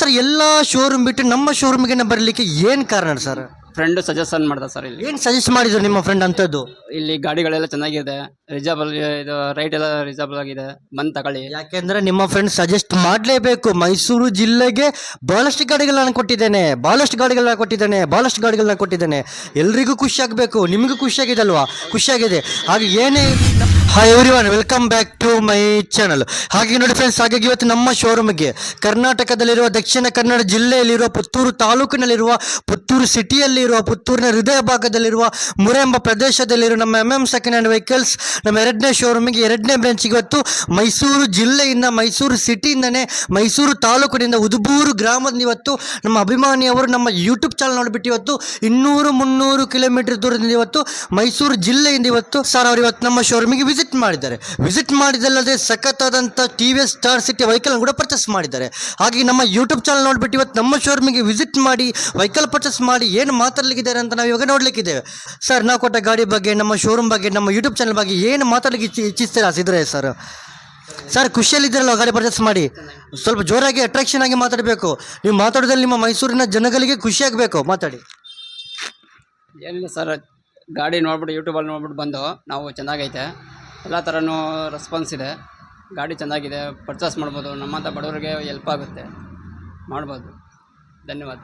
Sir ಎಲ್ಲ showroom ಬಿಟ್ಟು ನಮ್ಮ ಶೋರೂಮ್ಗೆ ಬರಲಿಕ್ಕೆ ಏನು ಕಾರಣ ಸರ್? ಫ್ರೆಂಡ್ ಸಜೆಷನ್ ಮಾಡ್ದ ಸರ್ ಇಲ್ಲಿ. ಏನು ಸಜೆಸ್ಟ್ ಮಾಡಿದ್ರು ನಿಮ್ಮ ಫ್ರೆಂಡ್ ಅಂಥದ್ದು? ಇಲ್ಲಿ ಗಾಡಿಗಳೆಲ್ಲ ಚೆನ್ನಾಗಿದೆ ರಿಜಾಬಲ್ ಇದು ರೈಟ್ ಎಲ್ಲ ರಿಜಾಬಲ್ ಆಗಿದೆ ಬಂದ್ ತಗೊಳ್ಳಿ. ಯಾಕೆಂದ್ರೆ ನಿಮ್ಮ ಫ್ರೆಂಡ್ ಸಜೆಸ್ಟ್ ಮಾಡಲೇಬೇಕು. ಮೈಸೂರು ಜಿಲ್ಲೆಗೆ ಬಹಳಷ್ಟು ಗಾಡಿಗಳನ್ನ ಕೊಟ್ಟಿದ್ದೇನೆ ಬಹಳಷ್ಟು ಗಾಡಿಗಳನ್ನ ಕೊಟ್ಟಿದ್ದೇನೆ ಬಹಳಷ್ಟು ಗಾಡಿಗಳನ್ನ ಕೊಟ್ಟಿದ್ದೇನೆ. ಎಲ್ರಿಗೂ ಖುಷಿ ಆಗಬೇಕು ನಿಮಗೂ ಖುಷಿಯಾಗಿದೆ ಅಲ್ವಾ ಖುಷಿಯಾಗಿದೆ ಹಾಗೆ ಏನೇ hi everyone welcome back to my channel ಹಾಗೆ ನೋಡಿ ಫ್ರೆಂಡ್ಸ್ ಹಾಗಾಗಿ ಇವತ್ತು ನಮ್ಮ ಶೋರೂಮ್ಗೆ ಕರ್ನಾಟಕದಲ್ಲಿರುವ, ದಕ್ಷಿಣ ಕನ್ನಡ ಜಿಲ್ಲೆಯಲ್ಲಿರುವ, ಪುತ್ತೂರು ತಾಲೂಕಿನಲ್ಲಿರುವ, ಪುತ್ತೂರು ಸಿಟಿಯಲ್ಲಿರುವ ಪುತ್ತೂರಿನ ಹೃದಯ ಭಾಗದಲ್ಲಿರುವ, ಮುರೆ ಎಂಬ ಪ್ರದೇಶದಲ್ಲಿರುವ ನಮ್ಮ M M second hand vehicles ನಮ್ಮ ಎರಡನೇ ಶೋರೂಮಿಗೆ ಎರಡನೇ ಬ್ರಾಂಚ್ ಇವತ್ತು ಮೈಸೂರು ಜಿಲ್ಲೆಯಿಂದ, ಮೈಸೂರು ಸಿಟಿಯಿಂದನೇ ಮೈಸೂರು ತಾಲೂಕಿನಿಂದ ಉದುಬೂರು ಗ್ರಾಮದಿಂದ ಇವತ್ತು ನಮ್ಮ ಅಭಿಮಾನಿಯವರು ನಮ್ಮ ಯೂಟ್ಯೂಬ್ ಚಾನಲ್ ನೋಡಿಬಿಟ್ಟು ಇವತ್ತು ಇನ್ನೂರು ಮುನ್ನೂರು ಕಿಲೋಮೀಟರ್ ದೂರದಿಂದ ಇವತ್ತು ಮೈಸೂರು ಜಿಲ್ಲೆಯಿಂದ ಇವತ್ತು ಸರ್ ಅವರು ಇವತ್ತು ನಮ್ಮ ಶೋರೂಮಿಗೆ ವಿಸಿಟ್ ಮಾಡಿದ್ದಾರೆ. ವಿಸಿಟ್ ಮಾಡಿದಲ್ಲದೆ ಸಖತ್ತಾದಂಥ T V S, Star City vehicle ಕೂಡ ಪರ್ಚೇಸ್ ಮಾಡಿದ್ದಾರೆ. ಹಾಗೆ ನಮ್ಮ ಯೂಟ್ಯೂಬ್ ಚಾನಲ್ ನೋಡಿಬಿಟ್ಟು ಇವತ್ತು ನಮ್ಮ ಶೋರೂಮಿಗೆ ವಿಸಿಟ್ ಮಾಡಿ ವೆಹಿಕಲ್ ಪರ್ಚೇಸ್ ಮಾಡಿ ಏನು ಮಾತಾಡ್ಲಿಕ್ಕಿದ್ದಾರೆ ಅಂತ ನಾವು ಇವಾಗ ನೋಡ್ಲಿಕ್ಕಿದ್ದೇವೆ. ಸರ್ ನಾವು ಕೊಟ್ಟ ಗಾಡಿ ಬಗ್ಗೆ, ನಮ್ಮ ಶೋರೂಮ್ ಬಗ್ಗೆ, ನಮ್ಮ ಯೂಟ್ಯೂಬ್ ಚಾನಲ್ ಬಗ್ಗೆ ಏನು ಮಾತಾಡ್ಲಿಕ್ಕೆ ಇಚ್ಚಿ ಇಚ್ಛಿಸ್ತೀರಾ ಸಿದ್ರೆ ಸರ್ ಸರ್ ಖುಷಿಯಲ್ಲಿದ್ದೀರಲ್ಲ ಗಾಡಿ ಪರ್ಚೇಸ್ ಮಾಡಿ. ಸ್ವಲ್ಪ ಜೋರಾಗಿ ಅಟ್ರಾಕ್ಷನ್ ಆಗಿ ಮಾತಾಡಬೇಕು. ನೀವು ಮಾತಾಡೋದ್ರಲ್ಲಿ ನಿಮ್ಮ ಮೈಸೂರಿನ ಜನಗಳಿಗೆ ಖುಷಿಯಾಗಬೇಕು ಮಾತಾಡಿ. ಏನಿಲ್ಲ ಸರ್, ಗಾಡಿ ನೋಡ್ಬಿಟ್ಟು ಯೂಟ್ಯೂಬಲ್ಲಿ ನೋಡ್ಬಿಟ್ಟು ಬಂದು ನಾವು ಚೆನ್ನಾಗೈತೆ. ಎಲ್ಲ ಥರನೂ ರೆಸ್ಪಾನ್ಸ್ ಇದೆ. ಗಾಡಿ ಚೆನ್ನಾಗಿದೆ ಪರ್ಚೇಸ್ ಮಾಡ್ಬೋದು. ನಮ್ಮಂಥ ಬಡವರಿಗೆ ಹೆಲ್ಪ್ ಆಗುತ್ತೆ. ಮಾಡ್ಬೋದು. ಧನ್ಯವಾದ.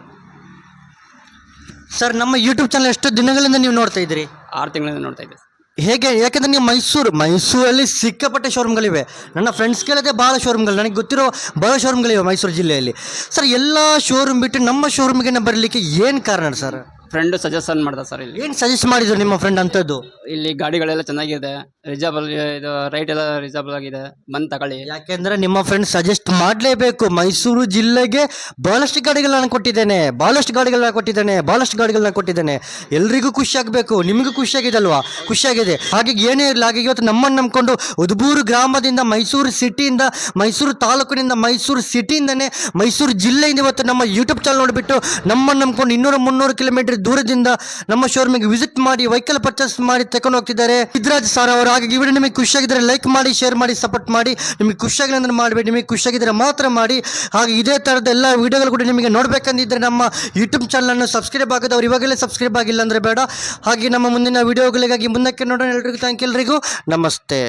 ಸರ್ ನಮ್ಮ ಯೂಟ್ಯೂಬ್ ಚಾನಲ್ ಎಷ್ಟು ದಿನಗಳಿಂದ ನೀವು ನೋಡ್ತಾ ಇದ್ದೀರಿ? ಆರು ತಿಂಗಳಿಂದ ನೋಡ್ತಾ ಇದ್ದೆ ಹೇಗೆ ಯಾಕೆಂದರೆ ನೀವು ಮೈಸೂರು ಮೈಸೂರಲ್ಲಿ ಸಿಕ್ಕಾಪಟ್ಟೆ ಶೋರೂಮ್ಗಳಿವೆ ನನ್ನ ಫ್ರೆಂಡ್ಸ್ ಕೇಳಿದ್ರೆ ಭಾಳ ಶೋರೂಮ್ಗಳು ನನಗೆ ಗೊತ್ತಿರೋ ಭಾಳ ಶೋರೂಮ್ಗಳಿವೆ ಮೈಸೂರು ಜಿಲ್ಲೆಯಲ್ಲಿ. ಸರ್ ಎಲ್ಲ ಶೋರೂಮ್ ಬಿಟ್ಟು ನಮ್ಮ ಶೋರೂಮ್ಗೆ ಬರಲಿಕ್ಕೆ ಏನು ಕಾರಣ ಸರ್ ಫ್ರೆಂಡ್ ಸಜೆಷನ್ ಮಾಡ್ದ ಸರ್ ಇಲ್ಲಿ. ಏನು ಸಜೆಸ್ಟ್ ಮಾಡಿದ್ರು ನಿಮ್ಮ ಫ್ರೆಂಡ್ ಅಂಥದ್ದು? ಇಲ್ಲಿ ಗಾಡಿಗಳೆಲ್ಲ ಚೆನ್ನಾಗಿದೆ ರಿಜಾಬಲ್ ಇದು ರೈಟ್ ಎಲ್ಲ ರಿಜಾಬಲ್ ಆಗಿದೆ ಬಂದು ತಗೊಳ್ಳಿ. ಯಾಕೆಂದ್ರೆ ನಿಮ್ಮ ಫ್ರೆಂಡ್ ಸಜೆಸ್ಟ್ ಮಾಡಲೇಬೇಕು. ಮೈಸೂರು ಜಿಲ್ಲೆಗೆ ಬಹಳಷ್ಟು ಗಾಡಿಗಳನ್ನ ಕೊಟ್ಟಿದ್ದೇನೆ ಬಹಳಷ್ಟು ಗಾಡಿಗಳನ್ನ ಕೊಟ್ಟಿದ್ದೇನೆ ಬಹಳಷ್ಟು ಗಾಡಿಗಳನ್ನ ಕೊಟ್ಟಿದ್ದೇನೆ. ಎಲ್ರಿಗೂ ಖುಷಿ ಆಗಬೇಕು ನಿಮಗೂ ಖುಷಿಯಾಗಿದೆ ಅಲ್ವಾ ಖುಷಿಯಾಗಿದೆ. ಹಾಗೆ ಏನೇ ಇರಲಿ ಹಾಗೆ ಇವತ್ತು ನಮ್ಮನ್ನು ನಂಬಿಕೊಂಡು ಉದ್ಬೂರು ಗ್ರಾಮದಿಂದ ಮೈಸೂರು ಸಿಟಿಯಿಂದ ಮೈಸೂರು ತಾಲೂಕಿನಿಂದ ಮೈಸೂರು ಸಿಟಿಯಿಂದನೇ ಮೈಸೂರು ಜಿಲ್ಲೆಯಿಂದ ಇವತ್ತು ನಮ್ಮ ಯೂಟ್ಯೂಬ್ ಚಾನಲ್ ನೋಡಿಬಿಟ್ಟು ನಮ್ಮನ್ನು ನಂಬ್ಕೊಂಡು ಇನ್ನೂರು ಮುನ್ನೂರು ಕಿಲೋಮೀಟರ್ ದೂರದಿಂದ ನಮ್ಮ ಶೋರೂಮಿಗೆ ವಿಸಿಟ್ ಮಾಡಿ ವೆಹಿಕಲ್ ಪರ್ಚೇಸ್ ಮಾಡಿ ತಗೊಂಡು ಹೋಗ್ತಿದ್ದಾರೆ. ಸಿದ್ದರಾಜ್ ಸರ್ ಅವರು ಹಾಗಾಗಿ ಇವರು ನಿಮಗೆ ಖುಷಿಯಾಗಿದ್ದರೆ ಲೈಕ್ ಮಾಡಿ ಶೇರ್ ಮಾಡಿ ಸಪೋರ್ಟ್ ಮಾಡಿ. ನಿಮಗೆ ಖುಷಿಯಾಗಿಲ್ಲ ಅಂದ್ರೆ ಮಾಡಬೇಡಿ, ನಿಮಗೆ ಖುಷಿಯಾಗಿದ್ದರೆ ಮಾತ್ರ ಮಾಡಿ. ಹಾಗೆ ಇದೇ ಥರದ ಎಲ್ಲ ವಿಡಿಯೋಗಳು ಕೂಡ ನಿಮಗೆ ನೋಡಬೇಕಂದಿದ್ದರೆ ನಮ್ಮ ಯೂಟ್ಯೂಬ್ ಚಾನಲನ್ನು ಸಬ್ಸ್ಕ್ರೈಬ್ ಆಗದವ್ರು ಇವಾಗಲೇ ಸಬ್ಸ್ಕ್ರೈಬ್ ಆಗಿಲ್ಲ ಅಂದರೆ ಬೇಡ. ಹಾಗೆ ನಮ್ಮ ಮುಂದಿನ ವಿಡಿಯೋಗಳಿಗಾಗಿ ಮುಂದಕ್ಕೆ ನೋಡೋಣ ಎಲ್ರಿಗೂ. ಥ್ಯಾಂಕ್ ಎಲ್ರಿಗೂ. ನಮಸ್ತೆ.